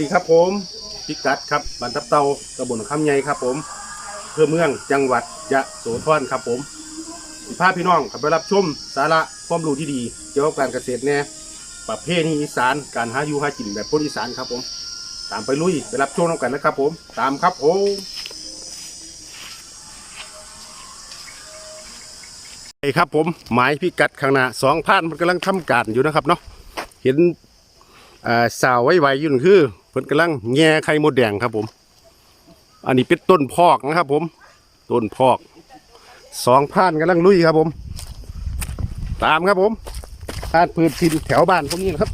วัสดีครับผมพิกัดครับบันทับเตาตำบลคำใหญ่ครับผมเพื่อเมืองจังหวัดยะโสธรครับผมสิพาพี่น้องขับไปรับชมสาระความรู้ที่ดีเกี่ยวกับการเกษตรแน่ประเภทนี้อีสานการหาอยู่หากินแบบคนอีสานครับผม ตามไปลุยไปรับชมกันนะครับผม ตามครับผมไอ้ครับผมหมายพิกัดข้างหน้าสองพันมันกำลังทำการอยู่นะครับเนาะเห็นสาวไว้ไวๆอยู่นั่นคือ เพิ่นกำลังแง่ไข่มดแดงครับผม อันนี้เป็นต้นพอกนะครับ ผม ต้นพอก สองพานกำลังลุยครับผม ตามครับผมพานพืชทินแถวบ้านพวกนี้นะครับ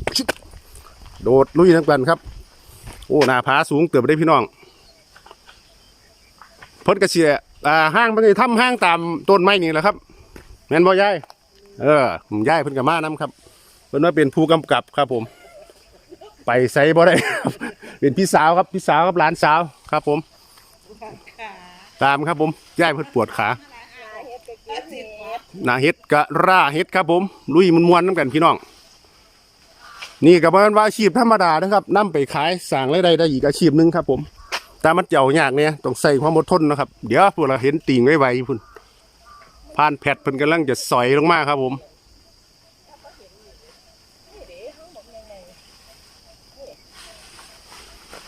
โดดลุยทั้งกันครับ โอ้หน้าผาสูงเกือบได้พี่น้องเพิ่นกระเชียอ่าห้างเพิ่นจะทำห้างตามต้นไม้นี่แหละครับแม่นบ่ยายเออยายเพิ่นกับมานํครับเพิ่นว่าเป็นผู้กำกับครับผม ไปไซบ่ได้ครับเป็นพี่สาวครับพี่สาวครับหลานสาวครับ ผม ตามครับผมย่ายเพิ่นปวดขาหนาเฮ็ดกะร่าเฮ็ดครับผม ลุยมันมวนๆน้ำกันพี่น้อง นี่ก็บ่แม่นว่าอาชีพธรรมดานะครับนํไปขายสร้างรายได้ได้อีกอาชีพหนึงครับ ผมแต่มันเจ้ายากเนี่ยต้องใส่ความอดทนนะครับ เดี๋ยวพวกเราเห็นติ่งไว้ไวๆพุ่นผ่านแพทเพิ่นกำลังจะสอยลงมาครับผม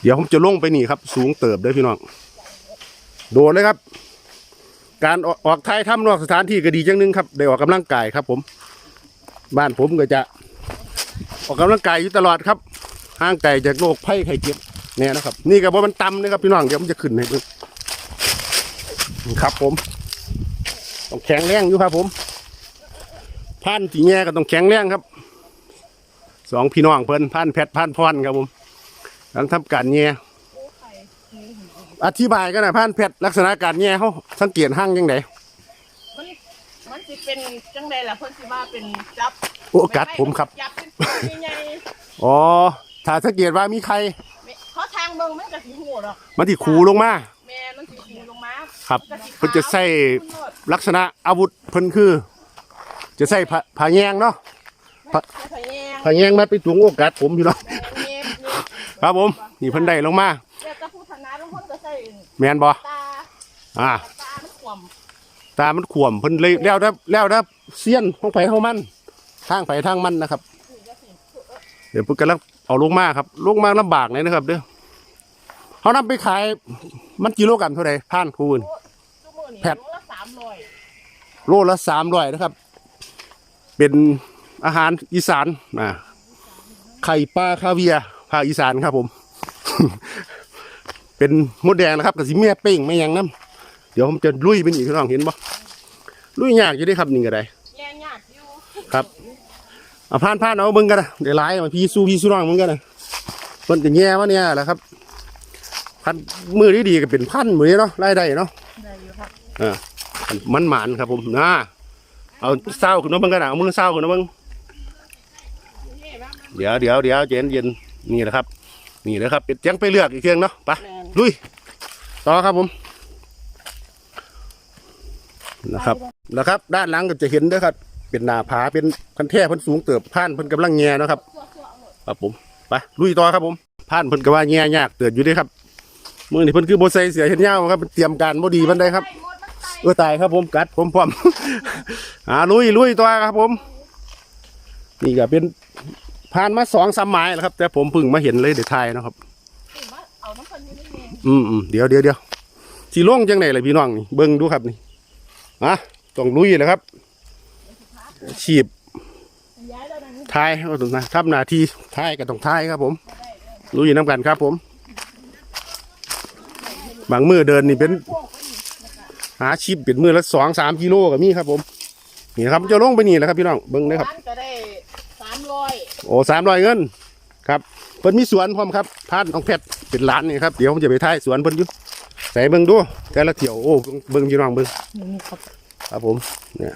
เดี๋ยวผมจะลงไปนี่ครับ สูงเติบเด้พี่น้อง โดดเลยครับ การออกออกท้ายถ้ำนอกสถานที่ก็ดีจังนึงครับ ได้ออกกำลังกายครับ ผม บ้านผมก็จะ ออกกำลังกายอยู่ตลอดครับห่างไกลจากโรคภัยไข้เจ็บเนี่ยนะครับ นี่ก็บ่มันต่ำนะครับพี่น้องเดี๋ยวมันจะขึ้นให้ดูครับ ผมต้องแข็งแรงอยู่ครับ ผมพันที่แง่ก็ต้องแข็งแรงครับสองพี่น้องเพิ่นพันแพทพันพรครับผม หลังทำการแง่อธิบายกันหน่อยพันเพชรลักษณะการแง่เขาสังเกตห้างยังไงมันมันสิเป็นจังใดล่ะเพิ่นสิว่าเป็นจับโอ้กัดผมครับจับเป็นตัวใหญ่อ๋อถ้าสังเกตว่ามีใครๆเขาทางเบิ่งมันก็สิหูดอกมันที่คูลงมาแม่มันสิหูลงมาครับก็สิเพิ่นจะใส่ลักษณะอาวุธเพิ่นคือ จะใส่ผ้าผ้าแยงเนาะพะพะแยงผ้าแยงมาไปถุงโอกัดผมพี่น้องแม่นี่ ครับผม นี่เพิ่นได้ลงมาแต่จะพูดธนาลงคนก็ใส่แมนบ่ตาอ่าตามันขวมตามันขวมเพิ่นเลยแล้วนะแล้วนะเสี้ยนของไผของมัน ทางไผทางมันนะครับ เดี๋ยวเพิ่นกำลังเอาลงมาครับลงมาลำบากเลยนะครับ เด้อเขานำไปขาย มันกิโลกรัมเท่าไหร่ท่านคูณชั่วโมงนี้แพทโลละ300โลละสามร้อยนะครับ เป็นอาหารอีสานนะไข่ปลาคาเวียร์ ภาคอีสานครับผม เป็นมดแดงนะครับกับสิแม่เป้งไม่ยังน้ำเดี๋ยวผมจะลุยเป็นอีกพี่น้องเห็นบ่ลุยยากอยู่เด้ครับนี่ก็ได้แรงยากอยู่ครับเอาผ่านผ่านเอาเบิ่งกันนะเดี๋ยวไล่มาพี่สู้พี่สู้น้องมึงกันนะเพิ่นจะแย่วะเนี่ยแหละครับ พันมือที่ดีก็เป็นพันมือนี้เนาะไล่ได้เนาะได้อยู่ครับอ่ามันหมานครับผมนะเอาเศร้าขึ้นมาเบิ่งกันนะเอามือเศร้าขึ้นมาเบิ่งนี่ว่ามันเดี๋ยวเดี๋ยวเดี๋ยวเย็นเย็น นี่แหละครับ นี่แหละครับ เป็ดยังไปเลือกอีกเครื่องเนาะไปแม่นลุยต่อครับผมนะครับนะครับ ด้านหลังก็จะเห็นเด้อครับ เป็นหน้าผาเป็นคันแท่เพิ่นสูงเติบผ่านเพิ่นกำลังแง่เนาะครับครับผมไปลุยต่อครับผมผ่านเพิ่นก็ว่าแง่ยากเตือนอยู่เด้ครับมือนี่เพิ่นคือโบใส่เสียเห็นยาวครับเตรียมการบ่ดีบันไดครับไอ้มดมันไตเออตายครับผมกัดผมพร้อมอ่าลุยลุยตัวครับผม นี่ก็เป็น ผ่านมาสองสามไม้แล้วครับ แต่ผมเพึ่งมาเห็นเลยเดี๋ยวทายเนาะครับ ถึงว่าเอาน้ำเพิ่นอยู่นี่แม่อืมอืมเดี๋ยวเดี๋ยวเดี๋ยวสีล่งจังไหนเลยพี่น้องนี่เบิ้งดูครับนี่อะต้องลุยเลยครับฉีบย้ายแล้วนะนี่ทายเอาตรงนะทำหน้าที่ทายกับต้องทายครับ ผมลุยน้ำกันครับ ผม บางมือเดินนี่เป็น หาชิปเป็นมือละสองสามกิโลกับมีครับ ผมนี่ครับจะลงไปนี่แหละครับพี่น้องเบิ้งเลยครับ ร้านก็ได้สามร้อย โอ้สามร้อยเงินครับเพิ่นมีสวนพร้อมครับพานของเพชรเป็นร้านนี่ครับเดี๋ยวผมจะไปถ่ายสวนเพิ่นอยู่ใส่เบิ่งดูแต่ละเที่ยวโอ้เบิ่งพี่น้องเบิ่งนี่ครับครับผมเนี่ย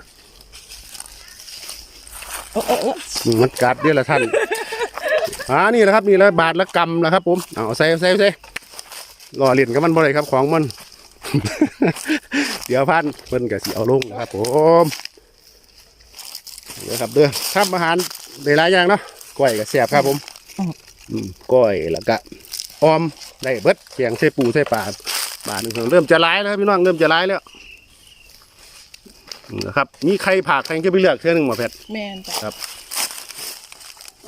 อืมมันกัดเด้อละท่านอ่านี่แหละครับนี่แหละบาทละกำละครับ ผมเอาใส่ใส่ใส่รอเล่นกับมันบ่ได้ครับของมันเดี๋ยวพันเพิ่นก็สิเอาลงนะครับผมเดี๋ยวครับเด้อทำอาหารได้หลายอย่างเนาะ ก้อยก็แซ่บครับผมอืมก้อยแล้วก็ออมได้เบิดแกงใส่ปูใส่ปลาบาทหนึงเริ่มจะร้ายแล้วครับพี่น้องเริ่มจะร้ายแล้วนะครับมีใครผักใครจะไปเลือกเท่านึงหมอเพชรแม่นจ้ะ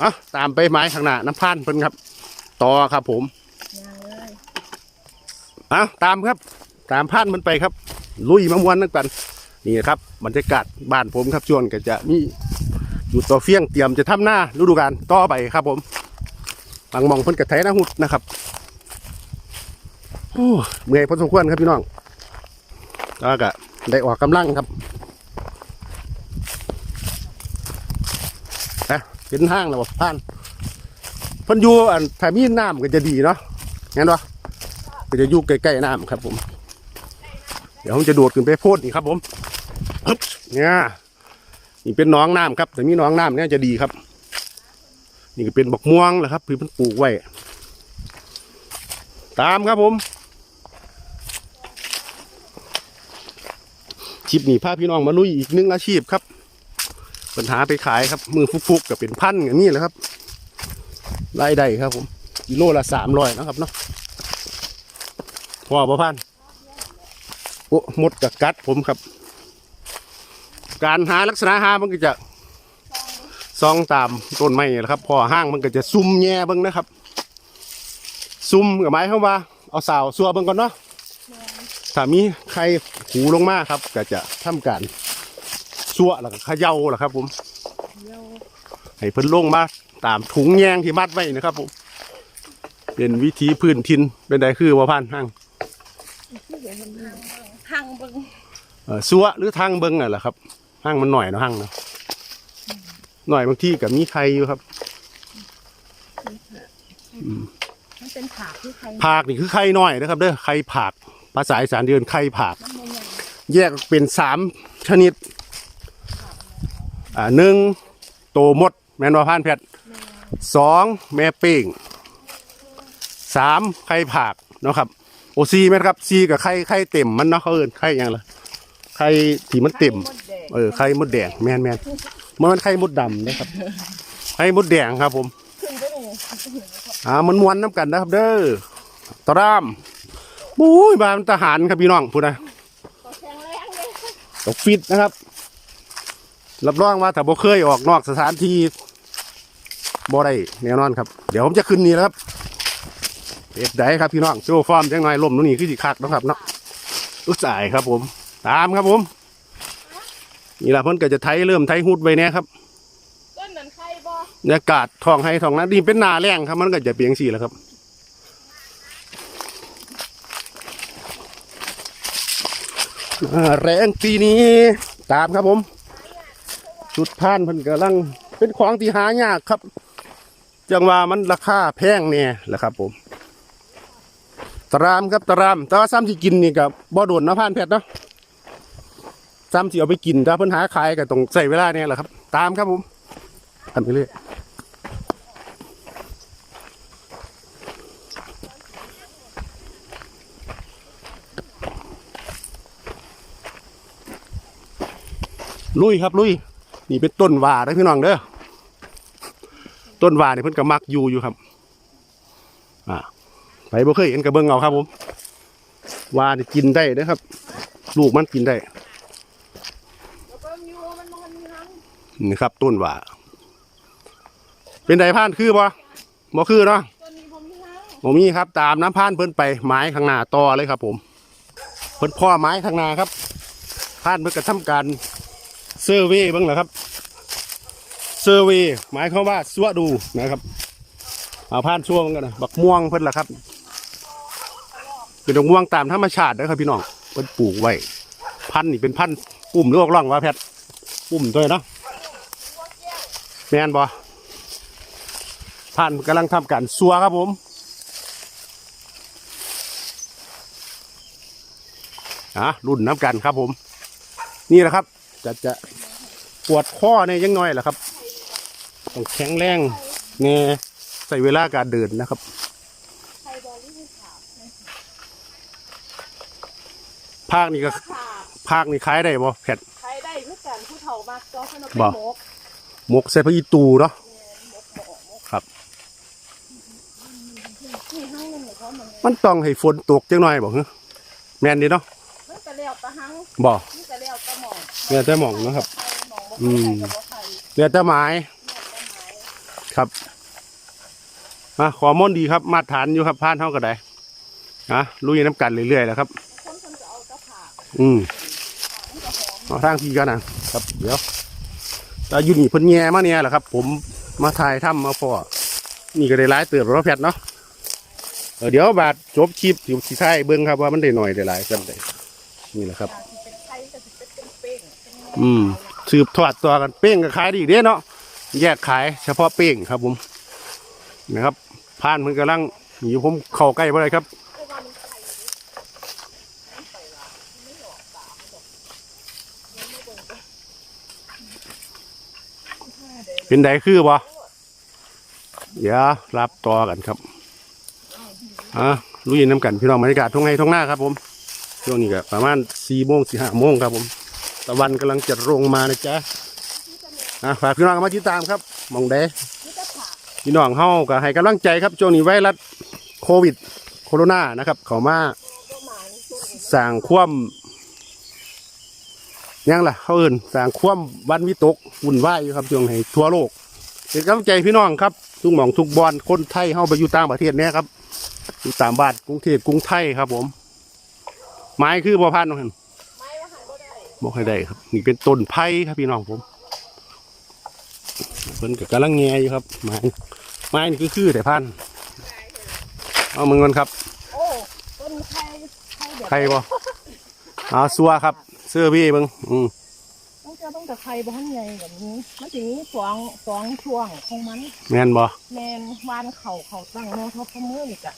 อะตามไปไม้ข้างหน้าน้ำพันเพิ่นครับ ต่อครับผมย่างเลยอะตามครับ ตามพันมันไปครับ ลุยมะม่วนนั่นกันนี่นะครับบรรยากาศบ้านผมครับช่วงก็จะมี อยู่ต่อเฟี้ยงเตรียมจะทำหน้าฤดูกาลต่อไปครับผมบางมองเพิ่นกระไถหน้าหุดนะครับโอ้เมื่อยพอสมควรครับพี่น้องแล้วก็ได้ออกกำลังครับนะเห็นห้างแล้วบ่ผ่านเพิ่นอยู่อันถ้ามีน้ำก็จะดีเนาะงั้นวะก็จะอยู่ใกล้ๆน้ำครับผม เดี๋ยวผมจะโดดขึ้นไปโพดนี่ครับผมเนี่ย นี่เป็นน้องน้ำครับ แต่มีน้องน้ำเนี่ยจะดีครับ นี่ก็เป็นบักม่วงแหละครับที่เพิ่นปลูกไว้ ตามครับผมชิปนี้พาพี่น้องมาลุยอีกหนึ่งอาชีพครับ ปัญหาไปขายครับ มือฟุกๆกับเป็นพันอย่างนี้แหละครับรายได้ครับผมกิโลละสามร้อยนะครับเนาะพอประพันโอ้หมดกับกัดผมครับ การหาลักษณะหามันก็จะซองตามต้นไม้นี่แหละครับ พอห้างมันก็จะซุ่มแง่เบิ้งนะครับ ซุ่มกับไม้เข้ามาเอาสาวซัวเบิ้งก่อนเนาะถ้ามีใครหูลงมาครับ ก็จะทำการซัวแล้วก็เขย่าแหละครับ ผมเดี๋ยวให้เพิ่นลงมาตามถุงแยงที่มัดไว้นะครับผมเป็นวิธีพื้นทินเป็นไดคือว่าพันห้างทางเบิ่งเอ่อซัวหรือทางเบิ้งน่ะแหละครับ ห้างมันหน่อยเนาะห้างเนาะหน่อยบางที่กับมีใครอยู่ครับมันเป็นผาที่ใครผากนี่คือไข่น้อยนะครับเด้อไข่ผากภาษาอีสานเดือนไข่ผากมันบ่ใหญ่แยกเป็นสามชนิด อ่าหนึ่งโตมด แมนว่าพานเพชรสองแม่เป้งสามไข่ผากเนาะครับ โอซีแม่นครับซีกับไข่ไข่เต็มมันเนาะเขาเอินไข่หยังล่ะ ไข่ที่มันเต็มดแดงเออไข่มดแดงแมนแมนมันมันไข่มดดำนะครับไข่มดแดงครับ ผมขึ้นไปนี่อ่ามันมวนน้ำกันนะครับ เด้อตรามบุ้ยบานทหารครับพี่น้องพูดนะก็แข็งแรงเลยตกฟิตนะครับ รับรองว่าถ้าบ่เคยออกนอกสถานที่บ่ได้แน่นอนครับ เดี๋ยวผมจะขึ้นนี่แล้วครับเอ็ดได้ครับพี่น้องโชว์ฟอร์มจังหน่อยลมตรงนี้คือสิคักเนาะครับเนาะอุตส่ายครับผม ตามครับผม นี่ละเพิ่นก็จะไทยเริ่มไทยฮุดไว้แน่ครับต้นนั้นใครบ่บรรยากาศทองให้ทองนั้นนี่เป็นนาแรงครับ มันก็จะเปลียงสีแล้วครับแรงปีนี้ตามครับผม ชุดผ่านเพิ่นกำลัง เป็นของที่หายากครับ จังว่ามันราคาแพงเนี่ยแหละครับ ผม ตรามครับตรามแต่ว่าซ้ำที่กินนี่กับบ่โดนนะผ่านเพชรเนาะ ซ้ำที่เอาไปกินถ้าเพิ่นหาขายก็ต้องใส่เวลาเนี่ยแหละครับ ตามครับผมทำไปเรื่อยลุยครับลุยนี่เป็นต้นว่าได้พี่น้องเด้อต้นว่าเนี่เพิ่นก็มักอยู่อยู่ครับอ่าไปบ่เคยเห็นกระเบื้องเอาครับผมว่านี่กินได้เด้อครับ ลูกมันกินได้ แล้วเบิ่งอยู่มันนอนอยู่ นั้นนี่ครับต้นว่า เป็นไดพานคือบ่บ่คือเนาะต้นนี้ผมมีทั้งผมมีครับ ตามน้ำพานเพิ่นไปไม้ข้างหน้าต่อเลยครับ ผม เพิ่นพ่อไม้ข้างหน้าครับ พานเพิ่นกระทำการเซอร์เวย์บ้างเหรอครับเซอร์เวย์หมายความว่าสวดูนะครับเอาพานช่วงกันนะบักม่วงเพิ่นล่ะครับเป็นดอกม่วงตามธรรมชาตินะครับพี่น้องเพิ่นปลูกไว้พันธุ์นี่เป็นพันธุ์ปุ่มหรือออกร่องว่าแพทย์ปุ่มด้วยเนาะ แม่นบ่พันธุ์กำลังทำการซัวครับผมอะรุ่นน้ำกันครับผม นี่แหละครับ จะจะปวดข้อเนี่ยยังน้อยแหละครับต้องแข็งแรงเน่ใส่เวลาการเดินนะครับใครบ่รู้ข่าวภาคนี้ก็ข่าวภาคนี้ขายได้บ่แผดใครได้คือกันผู้เฒ่ามากก็ขนมบ่เป็นหมกห มกใส่พระอีตูเนาะครับ มันต้องให้ฝนตกจังหน่อยบอกเฮ้แม่นดีเนาะมันก็แล้วตะหังบ่มันก็แล้วตะหมองเรือแต่หมองนะครับ อืมใส่กับบ่ไข่เรือแต่ไม้แม่ต้นไม้ครับมาขอมนต์ดีครับ มาฐานอยู่ครับพานเท่าก็ได้นะลุยน้ำกันเรื่อยๆแล้วครับอืมทางพี่กันนะครับ เดี๋ยว แต่อยู่นี่เพิ่นแง่มาเนี่ยแหละครับ ผมมาถ่ายถ้ำมาพอนี่ก็ได้ร้ายเติบแล้วแพทเนาะเเดี๋ยวบาดจบคลิปอยู่ที่ท้ายเบิ้งครับว่ามันได้หน่อยได้หลายกันได้นี่แหละครับ อืมสืบทอดตัวกันเป้งก็ขายดีเด้เนาะแยกขายเฉพาะเป้งครับผมนะครับผ่านมันกำลังหนีผมเข้าใกล้บ่ได้ครับะว่ามันไข่อยู่มันไปว่ามันไม่ออกตามันดอกมันไม่เบิ่งก็ เป็นไดคือบ่เดี๋ยวรับต่อกันครับอะลุยน้ำกันพี่น้องบรรยากาศทุ่งไห้ทุ่งหน้าครับผมช่วงนี้ก็ประมาณสี่โมงสี่ห้าโมงครับผมตะวันกำลังจะลงมานะจ๊ะอะฝากพี่น้องมาติดตามครับมองแดพี่น้องเฮาก็ให้กำลังใจครับช่วงนี้ไวรัสโควิด โคโรนานะครับ เขามามาสั่งนี้สร้างความ ยังล่ะ เขาเอื่นสร้างความวันวิตกวุ่นวายอยู่ครับช่วงให้ทั่วโลกเป็นกำลังใจพี่น้องครับทุกหม่องทุกบอลคนไทยเข้าไปอยู่ต่างประเทศเนี่ยครับอยู่ตามบ้านกรุงเทพกรุงไทยครับ ผม ไม้คือบ่อพันธุ์นั่นไม้ว่าหันก็ได้บอกให้ได้ครับ นี่เป็นต้นไผ่ครับพี่น้องผมเพิ่นก็กำลังแงอยู่ครับ ไม้ไม้นี่คือคือแต่พันธุ์เอามึงกันครับโอ้ต้นไข่ไข่เด็ดใครบ่เอาซัวครับเสื้อพี่เบิงอืมต้องจะต้องแต่ไข่บ้านใหญ่แบบนี้ มันจะมีสองสองช่วงของมันแม่นบ่แมนวานเข่าเข่าตั้งโน้ตทบพมืออีกอะ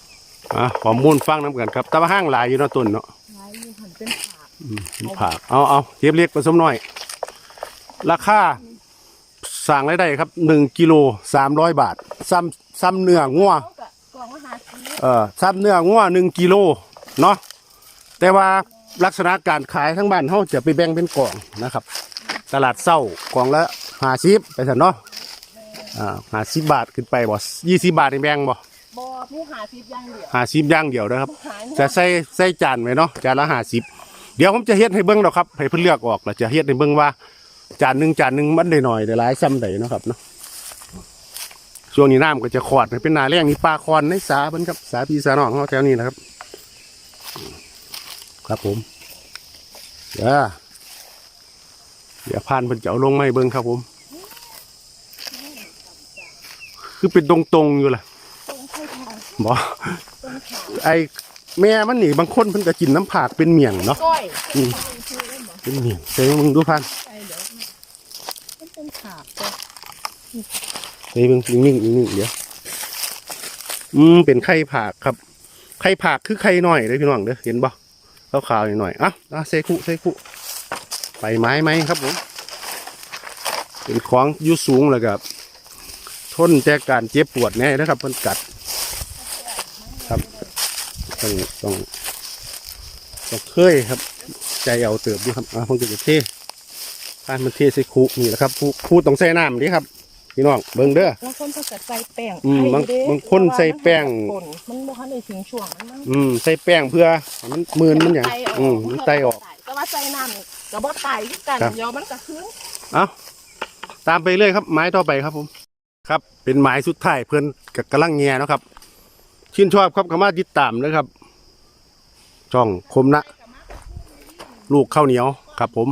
อะข้อมูลฟังน้ำกันครับแตะว่าห้างหลายอยู่เนาะต้นเนาะไม้อยู่หันเป็นผากอืมเป็นผักเอาเอาเทียบเล็กผสมน้อย ราคาสั่งรายได้ครับหนึ่งกิโลสามร้อยบาท ซ้ำซ้ำเนื้องัว เขากับกล่องมหาชีเอ่อซ้ำเนื้องัวหนึ่งกิโลเนาะแต่ว่า ลักษณะการขายทั้งบ้านเขาจะไปแบ่งเป็นกล่องนะครับ ตลาดเศร้ากล่องละห้าสิบไปสันเนาะอ่าห้าสิบบาทขึ้นไปบ่ยี่สิบบาทในแบ่งบ่บอผู้หาชีพอย่างเดียวห้าสิบย่างเดียวนะครับหาจะใส่ใส่จานไว้เนาะจานละห้าสิบเดี๋ยวผมจะเฮ็ดให้เบิ้งดอกครับให้เพิ่นเลือกออกแล้วจะเฮ็ดให้เบิ้งว่า จานหนึ่งจานหนึ่งมันได้หน่อยได้หลายซ้ำใดเนาะครับเนาะช่วงนี้น้ำก็จะขอดเป็นหนาแรงมีปลาคอนในสาเพิ่นครับสาพี่สาน้องเขาแถวนี้นะครับ ครับผมเดี๋ยวเดี๋ยวพานเพิ่นจะเอาลงไม้เบิ้งครับผม คือเป็นตรงๆอยู่ล่ะต้นไข่ทองบ่ต้นขาไอแม่มันนี่บางคนเพิ่นก็กินน้ำผากเป็นเมี่ยงเนาะก้อยอืมชื่อได้หมดเป็นเมี่ยงใส่มึงดูพันไข่เดี๋ยวมันเป็นผากก็ใส่มึงนิ่งๆนิ่งๆเดี๋ยวอืมเป็นไข่ผากครับ ไข่ผากคือไข่น้อยเลยพี่น้องเด้อเห็นบ่ ขาวๆหน่อยๆอะอะเซคุเซคุไปไม้ไหมครับผมเป็นของยุสูงแล้วกับทนแต่การเจ็บปวดแน่นะครับมันกัด ครับต้องต้องต้องเคยครับ ใจเอาเติบดีครับอะผมก็จะเททานมันเทใส่คุนี่แหละครับผู้ผู้ต้องใส่น้ำดีครับ พี่น้องเบิ่งเด้อบางคนก็จะใส่แป้งอืมบางไข่เด้บางคนใส่แป้งป่นมันบ่ทันได้ถึงช่วงมันมั้งอืมใส่แป้งเพื่อให้มันมืนมันอย่างอืมมันไตออก แต่ว่าใส่น้ำกับบ่ไตคือกันครับ เดี๋ยวมันก็คืน เอาตามไปเลยครับไม้ต่อไปครับผม ครับ เป็นไม้สุดท้ายเพื่อนกับกำลังแง่เนาะครับ ชื่นชอบครับคำว่าติดตามนะครับ ช่องคมนะ ลูกข้าวเหนียวครับผม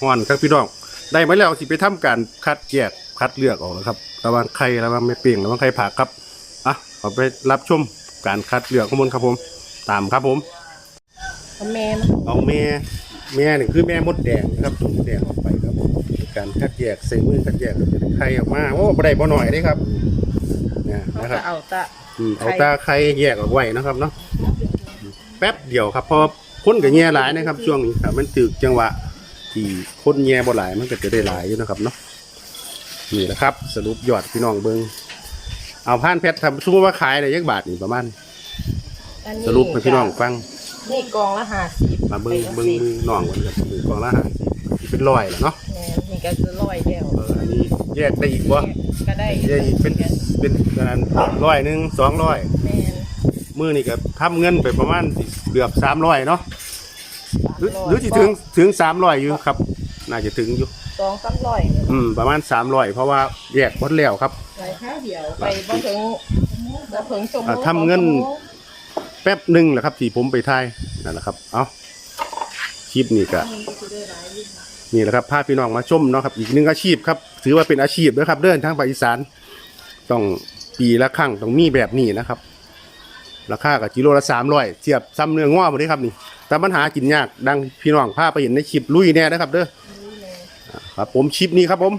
ห่อนครับพี่น้อง ได้มาแล้วสิไปทำการคัดแยก คัดเลือกออกแล้วครับ ระหว่างไข่ระหว่างไม่เปลี่ยงระหว่างไข่ผักครับอะขอไปรับชมการคัดเลือกข้อมูลครับผม ตามครับผมเอาแม่มันเอาแม่แม่นี่คือแม่มดแดงนะครับมดแดงออกไปครับผมการคัดแยกใส่มือคัดแยกจะได้ไข่ออกมาโอ้บ่ได้บ่หน่อยเด้ครับเนี่ยเขานะครับจะเอาแตะอืมเอาตาไข่แยกออกไว้นะครับเนาะแป๊บเดียวครับเพอคนกับแง่หลายนะครับ ช่วงนี้ครับมันตึกจังหวะที่คนแง่บ่หลายมันก็จะได้หลายอยู่นะครับเนาะ นี่แหละครับ สรุปยอดพี่น้องเบิงเอาผ่านเพชรทำสมมติว่าขายได้ยักบาทนี่ประมาณอันนี้สรุปให้พี่น้องฟังนี่กองละห้าสิบมาเบิ้งเบิ้งมือน้องก่อนครับมือกองละหาสิเป็นร้อยแล้วเนาะแม่นนี่ก็คือร้อยเดียวเอออันนี้แยกได้อีกบ่ก็ได้แยกอีกเป็นเป็นอันนั้นร้อยหนึ่งสองร้อยแม่นมือนี่ก็ทำเงินไปประมาณสิเกือบสามร้อยเนาะหรือหรือที่ถึงถึงสามร้อยอยู่ครับ น่าจะถึงอยู่ สองสามร้อยเนี่ยอืมประมาณสามร้อยเพราะว่าแยกหมดแล้วครับไปข้าวเดียวไปบ่ถึงบ่ถึงชั่วโมงอ่าทำเงิน แป๊บหนึ่งแหละครับที่ผมไปถ่ายนั่นแหละครับ เอาคลิปนี้ก็นี่แหละครับพาพี่น้องมาชมเนาะครับ อีกหนึ่งอาชีพครับ ถือว่าเป็นอาชีพด้วยครับ เดินทางภาคอีสาน ต้องปีละครั้งต้องมีแบบนี้นะครับ ราคากับกิโลละสามร้อยเทียบซ้ำเนื้อง้อหมดเลยครับนี่ แต่ปัญหากินยากดังพี่น้องพาไปเห็นในคลิปลุยแน่นะครับ เด้ออ่า ครับผมคลิปนี้ครับผม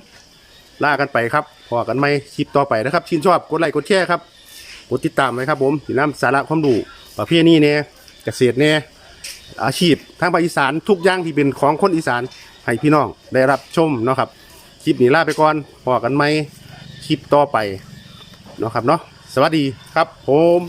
ลากันไปครับพอกันไหมคลิปต่อไปนะครับชื่นชอบกดไลค์กดแชร์ครับกดติดตามไว้ครับผมสีน้ำสาระความรู้ประเภทนี้เนี่ยเกษตรเนี่ยอาชีพทางภาคอีสานทุกอย่างที่เป็นของคนอีสานให้พี่น้องได้รับชมเนาะครับคลิปนี้ลาไปก่อนพอกันไหมคลิปต่อไปเนาะครับเนาะสวัสดีครับผม